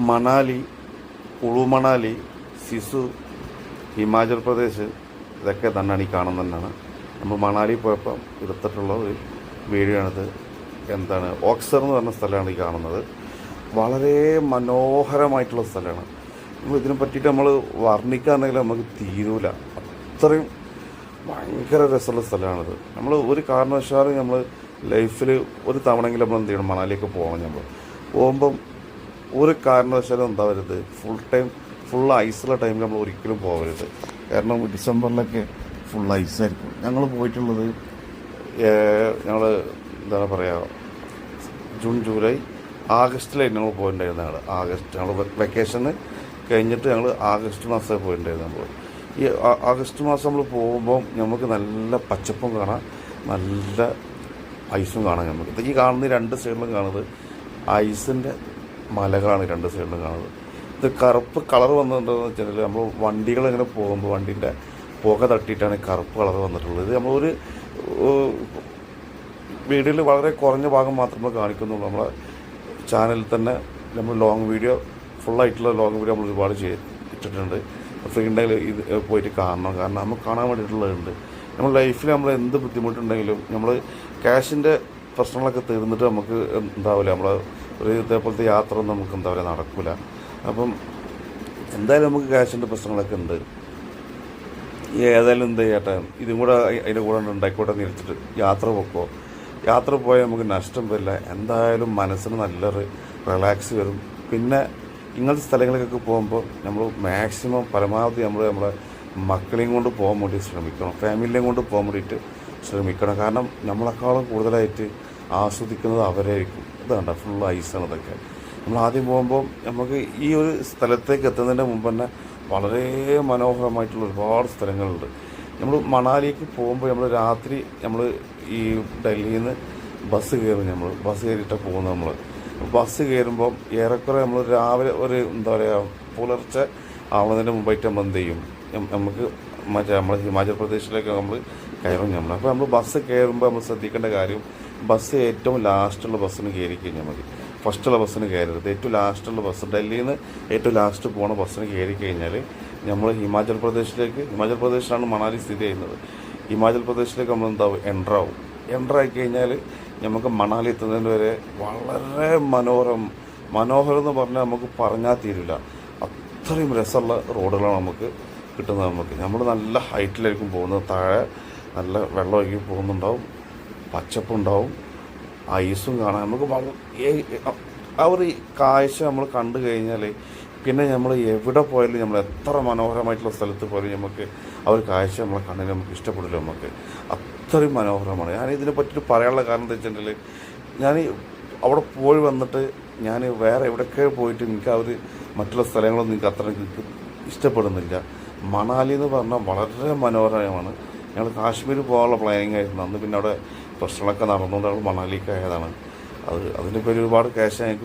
മണാലി കുളു മണാലി സിസു ഹിമാചൽ പ്രദേശ് ഇതൊക്കെ തന്നെയാണ് ഈ കാണുന്നതാണ്. നമ്മൾ മണാലി പോയപ്പം എടുത്തിട്ടുള്ള ഒരു വീഡിയോ എന്താണ് ഓക്സർ എന്ന് പറഞ്ഞ സ്ഥലമാണ് ഈ കാണുന്നത്. വളരെ മനോഹരമായിട്ടുള്ള സ്ഥലമാണ്. നമ്മൾ ഇതിനെ പറ്റിയിട്ട് നമ്മൾ വർണിക്കാന്നെങ്കിൽ നമുക്ക് തീരൂല. അത്രയും ഭയങ്കര രസമുള്ള സ്ഥലമാണിത്. നമ്മൾ ഒരു കാരണവശാലും നമ്മൾ ലൈഫിൽ ഒരു തവണയെങ്കിലും നമ്മൾ എന്ത് ചെയ്യണം മണാലിയൊക്കെ പോകണം. നമ്മൾ പോകുമ്പം ഒരു കാരണവശാലും ഉണ്ടാവരുത് ഫുൾ ടൈം ഫുൾ ഐസുള്ള ടൈമിൽ നമ്മൾ ഒരിക്കലും പോകരുത്. കാരണം ഡിസംബറിലൊക്കെ ഫുൾ ഐസായിരിക്കും ഞങ്ങൾ പോയിട്ടുള്ളത് ഞങ്ങൾ എന്താണ് പറയുക ജൂൺ ജൂലൈ ആഗസ്റ്റിലായിരുന്നു ഞങ്ങൾ പോയിട്ടുണ്ടായിരുന്നത് ഞങ്ങൾ ആഗസ്റ്റ് ഞങ്ങൾ വെക്കേഷന് കഴിഞ്ഞിട്ട് ഞങ്ങൾ ആഗസ്റ്റ് മാസമേ പോയിട്ടുണ്ടായിരുന്നു നമ്മൾ ഈ ആഗസ്റ്റ് മാസം നമ്മൾ പോകുമ്പോൾ നമുക്ക് നല്ല പച്ചപ്പും കാണാം നല്ല ഐസും കാണാം നമുക്ക് ഈ കാണുന്ന രണ്ട് സൈഡിലും കാണുന്നത് ഐസിന്റെ മലകളാണ് രണ്ട് സൈഡിലും കാണുന്നത്. ഇത് കറുപ്പ് കളർ വന്നിട്ടുണ്ടെന്ന് വെച്ചാൽ നമ്മൾ വണ്ടികൾ ഇങ്ങനെ പോകുമ്പോൾ വണ്ടീന്റെ പുക തട്ടിയിട്ടാണ് കറുപ്പ് കളർ വന്നിട്ടുള്ളത്. ഇത് നമ്മളൊരു വീഡിയോയിൽ വളരെ കുറഞ്ഞ ഭാഗം മാത്രമേ കാണിക്കുന്നുള്ളൂ. നമ്മളെ ചാനലിൽ തന്നെ നമ്മൾ ലോങ് വീഡിയോ ഫുള്ളായിട്ടുള്ള ലോങ് വീഡിയോ നമ്മൾ ഒരുപാട് ചെയ്ത് ഇട്ടിട്ടുണ്ട്. ഫ്രീ ഉണ്ടെങ്കിൽ ഇത് പോയിട്ട് കാണണം. കാരണം നമുക്ക് കാണാൻ വേണ്ടിയിട്ടുള്ളതുണ്ട്. നമ്മൾ ലൈഫിൽ നമ്മൾ എന്ത് ബുദ്ധിമുട്ടുണ്ടെങ്കിലും നമ്മൾ ക്യാഷിന്റെ പ്രശ്നങ്ങളൊക്കെ തീർന്നിട്ട് നമുക്ക് എന്താവില്ല നമ്മൾ ഒരു ഇതേപോലത്തെ യാത്ര ഒന്നും നമുക്ക് എന്താ പറയുക നടക്കില്ല അപ്പം എന്തായാലും നമുക്ക് ക്യാഷിന്റെ പ്രശ്നങ്ങളൊക്കെ ഉണ്ട്. ഏതായാലും എന്ത് ചെയ്യട്ടെ ഇതും കൂടെ അതിന്റെ കൂടെ ഉണ്ടായിക്കോട്ടെ നിരത്തിട്ട് യാത്ര പോക്കോ. യാത്ര പോയാൽ നമുക്ക് നഷ്ടം വരില്ല. എന്തായാലും മനസ്സിന് നല്ലൊരു റിലാക്സ് വരും. പിന്നെ ഇങ്ങനത്തെ സ്ഥലങ്ങളിലേക്കൊക്കെ പോകുമ്പോൾ നമ്മൾ മാക്സിമം പരമാവധി നമ്മൾ നമ്മളെ മക്കളെയും കൊണ്ട് പോകാൻ വേണ്ടി ശ്രമിക്കണം. ഫാമിലിയെയും കൊണ്ട് പോകാൻ വേണ്ടിയിട്ട് ശ്രമിക്കണം. കാരണം നമ്മളെക്കാളും കൂടുതലായിട്ട് ആസ്വദിക്കുന്നത് അവരായിരിക്കും. ഇത് ഫുൾ ഫുൾ ഐസാണ് ഇതൊക്കെ. നമ്മൾ ആദ്യം പോകുമ്പോൾ നമുക്ക് ഈ ഒരു സ്ഥലത്തേക്ക് എത്തുന്നതിന്റെ മുമ്പ് തന്നെ വളരെ മനോഹരമായിട്ടുള്ള ഒരുപാട് സ്ഥലങ്ങളുണ്ട്. നമ്മൾ മണാലിക്ക് പോകുമ്പോൾ നമ്മൾ രാത്രി നമ്മൾ ഈ ഡൽഹിയിൽ നിന്ന് ബസ് കയറും നമ്മൾ ബസ് കയറിയിട്ടാണ് പോകുന്നത് നമ്മൾ. ബസ് കയറുമ്പോൾ ഏറെക്കുറെ നമ്മൾ രാവിലെ ഒരു എന്താ പറയുക പുലർച്ചെ ആവുന്നതിന് മുമ്പായിട്ട് നമ്മൾ എന്ത് ചെയ്യും? നമുക്ക് മറ്റേ നമ്മൾ ഹിമാചൽ പ്രദേശിലേക്ക് നമ്മൾ കയറും നമ്മൾ അപ്പോൾ നമ്മൾ ബസ് കയറുമ്പോൾ നമ്മൾ ശ്രദ്ധിക്കേണ്ട കാര്യം ബസ് ഏറ്റവും ലാസ്റ്റുള്ള ബസ്സിന് കയറി കഴിഞ്ഞാൽ മതി. ഫസ്റ്റുള്ള ബസ്സിന് കയറരുത് ഏറ്റവും ലാസ്റ്റുള്ള ബസ് ഡൽഹിയിൽ നിന്ന് ഏറ്റവും ലാസ്റ്റ് പോണ ബസ്സിന് കയറി കഴിഞ്ഞാൽ നമ്മൾ ഹിമാചൽ പ്രദേശിലേക്ക് ഹിമാചൽ പ്രദേശിലാണ് മണാലി സ്ഥിതി ചെയ്യുന്നത്. ഹിമാചൽ പ്രദേശിലേക്ക് നമ്മൾ എന്താവും? എന്റർ ആയി കഴിഞ്ഞാൽ നമുക്ക് മണാലി എത്തുന്നതിന് വരെ വളരെ മനോഹരം മനോഹരം എന്ന് പറഞ്ഞാൽ നമുക്ക് പറഞ്ഞാൽ തീരില്ല. അത്രയും രസമുള്ള റോഡുകളാണ് നമുക്ക് കിട്ടുന്നത് നമുക്ക്. നമ്മൾ നല്ല ഹൈറ്റിലായിരിക്കും പോകുന്നത്. താഴെ നല്ല വെള്ളമൊക്കെ പോകുന്നുണ്ടാവും. പച്ചപ്പുണ്ടാവും. ഐസും കാണാം നമുക്ക് ആ ഒരു കാഴ്ച നമ്മൾ കണ്ടു കഴിഞ്ഞാൽ പിന്നെ നമ്മൾ എവിടെ പോയാലും നമ്മൾ എത്ര മനോഹരമായിട്ടുള്ള സ്ഥലത്ത് പോയാലും നമുക്ക് ആ ഒരു കാഴ്ച നമ്മളെ കണ്ണിന് നമുക്ക് ഇഷ്ടപ്പെടില്ല നമുക്ക്. അത്രയും മനോഹരമാണ്. ഞാൻ ഇതിനെ പറ്റിയിട്ട് പറയാനുള്ള കാരണം എന്താ വെച്ചിട്ടുണ്ടെങ്കിൽ ഞാൻ അവിടെ പോയി വന്നിട്ട് ഞാൻ വേറെ എവിടെയൊക്കെ പോയിട്ട് എനിക്ക് ആ ഒരു മറ്റുള്ള സ്ഥലങ്ങളൊന്നും എനിക്ക് അത്ര എനിക്ക് ഇഷ്ടപ്പെടുന്നില്ല. മണാലി എന്ന് പറഞ്ഞാൽ വളരെ മനോഹരമാണ്. ഞങ്ങൾ കാശ്മീർ പോകാനുള്ള പ്ലാനിങ് ആയിരുന്നു. അന്ന് പിന്നെ അവിടെ പ്രശ്നങ്ങളൊക്കെ നടന്നുകൊണ്ട് ഞങ്ങൾ മണാലിക്ക് ആയതാണ്. അത് അതിനിപ്പോൾ ഒരുപാട് ക്യാഷ് ഞങ്ങൾക്ക്